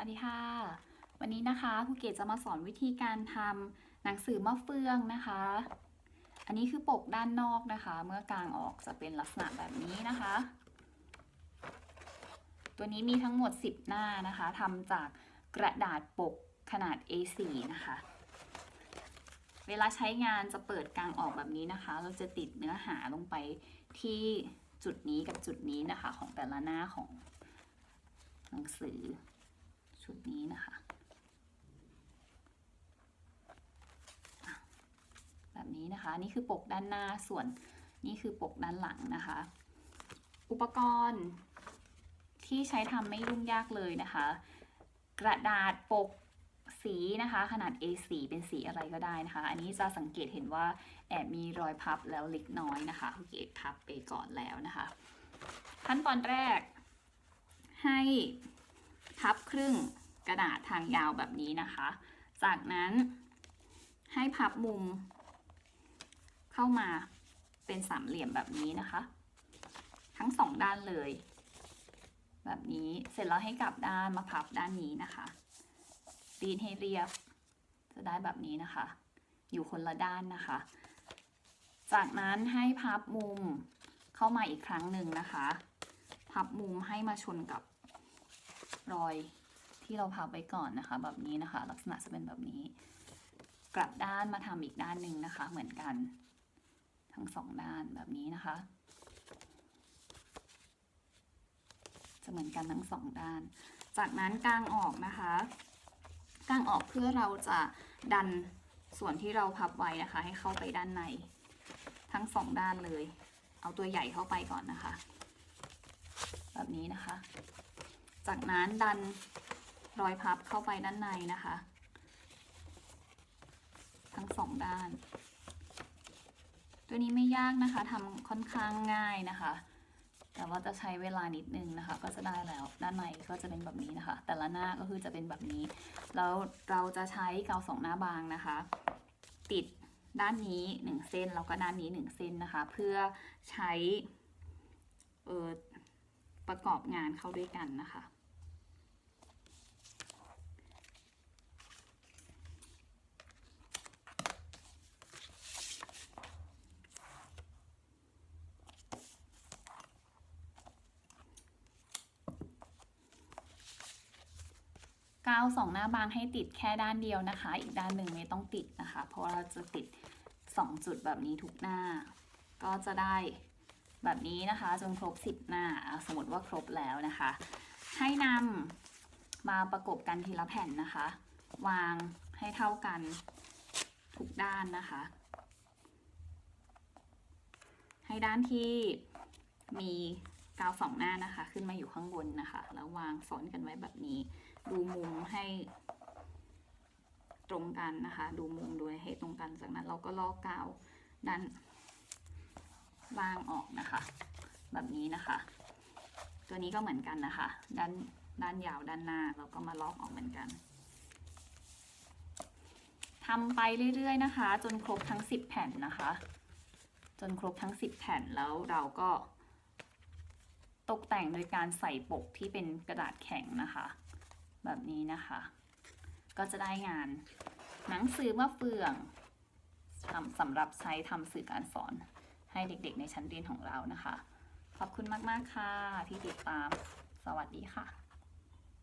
วัสดีค่ะ วันนี้นะคะครูเกดจะมาสอนวิธีการทำหนังสือมะเฟืองนะคะ อันนี้คือปกด้านนอกนะคะ เมื่อกางออกจะเป็นลักษณะแบบนี้นะคะ ตัวนี้มีทั้งหมด 10 หน้านะคะทำจากกระดาษปกขนาด A4 นะคะ เวลาใช้งานจะเปิดกางออกแบบนี้นะคะ เราจะติดเนื้อหาลงไปที่จุดนี้กับจุดนี้นะคะ ของแต่ละหน้าของหนังสือ ชุดนี้นะคะ แบบนี้นะคะ นี่คือปกด้านหน้าส่วนนี่คือปกด้านหลังนะคะ อุปกรณ์ที่ใช้ทำไม่ยุ่งยากเลยนะคะ กระดาษปกสีนะคะ ขนาด A4 เป็นสีอะไรก็ได้นะคะ อันนี้จะสังเกตเห็นว่าแอบมีรอยพับแล้วเล็กน้อยนะคะโอเคพับไปก่อนแล้วนะคะ ขั้นตอนแรกให้ พับครึ่งกระดาษทางยาวแบบนี้นะคะ จากนั้นให้พับมุม เข้ามาเป็นสามเหลี่ยมแบบนี้นะคะ ทั้งสองด้านเลย แบบนี้เสร็จแล้วให้กลับด้านมาพับด้านนี้นะคะตีนให้เรียบ จะได้แบบนี้นะคะ อยู่คนละด้านนะคะ จากนั้นให้พับมุมเข้ามาอีกครั้งหนึ่งนะคะ พับมุมให้มาชนกับ รอยที่เราพับไว้ก่อนนะคะ แบบนี้นะคะ ลักษณะจะเป็นแบบนี้ กลับด้านมาทำอีกด้านหนึ่งนะคะ เหมือนกัน ทั้งสองด้านแบบนี้นะคะ จะเหมือนกันทั้งสองด้าน จากนั้นกางออกนะคะกางออกเพื่อเราจะดันส่วนที่เราพับไว้นะคะ ให้เข้าไปด้านใน ทั้งสองด้านเลย เอาตัวใหญ่เข้าไปก่อนนะคะ แบบนี้นะคะ จากนั้นดันรอยพับเข้าไปด้านในนะคะ ทั้งสองด้าน ตัวนี้ไม่ยากนะคะทำค่อนข้างง่ายนะคะ แต่ว่าจะใช้เวลานิดนึงนะคะ ก็จะได้แล้วด้านในก็จะเป็นแบบนี้นะคะ แต่ละหน้าก็คือจะเป็นแบบนี้ แล้วเราจะใช้กาวสองหน้าบางนะคะ ติดด้านนี้หนึ่งเส้นแล้วก็ด้านนี้หนึ่งเส้นนะคะ เพื่อใช้ออประกอบงานเข้าด้วยกันนะคะ กาวสองหน้าบางให้ติดแค่ด้านเดียวนะคะ อีกด้านหนึ่งไม่ต้องติดนะคะ เพราะเราจะติด 2 จุดแบบนี้ทุกหน้า ก็จะได้แบบนี้นะคะจนครบ 10 หน้า สมมติว่าครบแล้วนะคะ ให้นำมาประกบกันทีละแผ่นนะคะ วางให้เท่ากันทุกด้านนะคะ ให้ด้านที่มีกาวสองหน้านะคะ ขึ้นมาอยู่ข้างบนนะคะ แล้ววางซ้อนกันไว้แบบนี้ ดูมุมให้ตรงกันนะคะ ดูมุมดูให้ตรงกันจากนั้นเราก็ลอกกาวด้านล่างออกนะคะ แบบนี้นะคะ ตัวนี้ก็เหมือนกันนะคะด้านด้านยาวด้านหน้าเราก็มาลอกออกเหมือนกันทำไปเรื่อย ๆ นะคะ จนครบทั้ง 10 แผ่นนะคะ จนครบทั้ง 10 แผ่นแล้วเราก็ ตกแต่งโดยการใส่ปกที่เป็นกระดาษแข็งนะคะ แบบนี้นะคะ ก็จะได้งาน หนังสือมะเฟืองทำสำหรับใช้ทำสื่อการสอนให้เด็กๆ ในชั้นเรียนของเรานะคะ ขอบคุณมาก ๆ ค่ะที่ติดตาม สวัสดีค่ะ